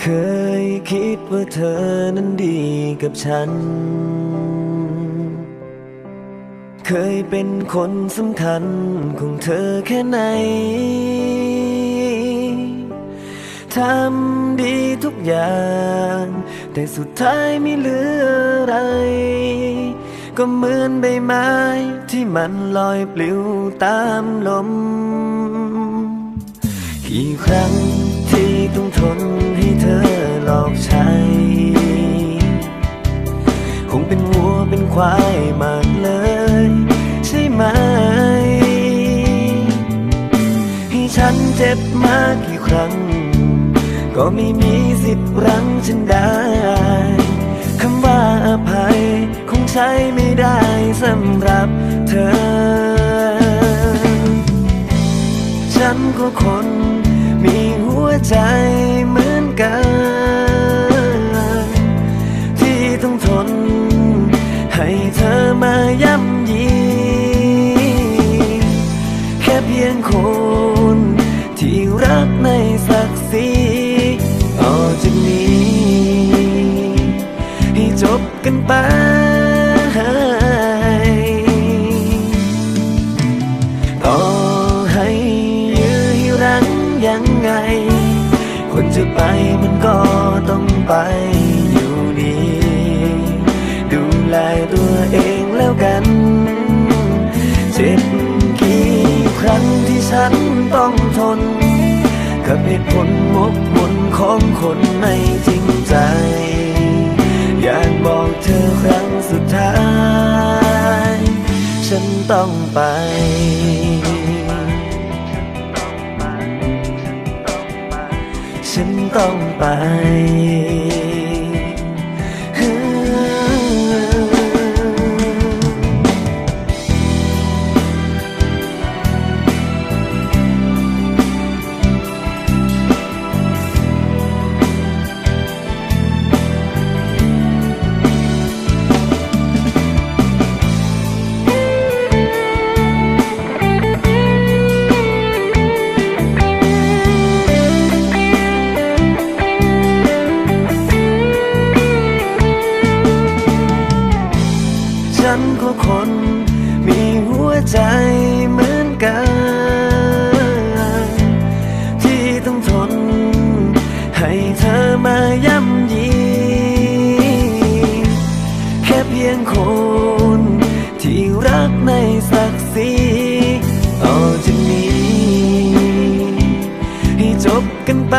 เคยคิดว่าเธอนั้นดีกับฉัน เคยเป็นคนสำคัญของเธอแค่ไหน ทำดีทุกอย่าง แต่สุดท้ายไม่เหลืออะไร ก็เหมือนใบไม้ที่มันลอยปลิวตามลม กี่ครั้ง นให้เธอหลอกใช้ คงเป็นวัวเป็นควายมากเลย ใช่ไหม ให้ฉันเจ็บมากกี่ครั้ง ก็ไม่มีสิทธิ์รั้งฉันได้คำว่าอภัยคงใช้ไม่ได้สำหรับเธอ ฉันก็คน วใจเหมือนกัน ที่ต้องทน ให้เธอมาย่ำยีแค่เพียงคนที่รักในศักดิ์ศรีต่อจากนี้ ให้จบกันไปต่อให้ยื้อให้รั้งยังไง จะไปมันก็ต้องไปอยู่ดีดูแลตัวเองแล้วกันเจ็บกี่ครั้งที่ฉันต้องทน กับเหตุผลมกมนของคนไม่จริงใจ อยากบอกเธอครั้งสุดท้าย ฉันต้องไป ฉันต้องไป คน มีหัวใจเหมือนกัน ที่ต้องทน ให้เธอมาย้ำยีแค่เพียงคน ที่รักในศักดิ์ศรีต่อจะมีให้จบกันไป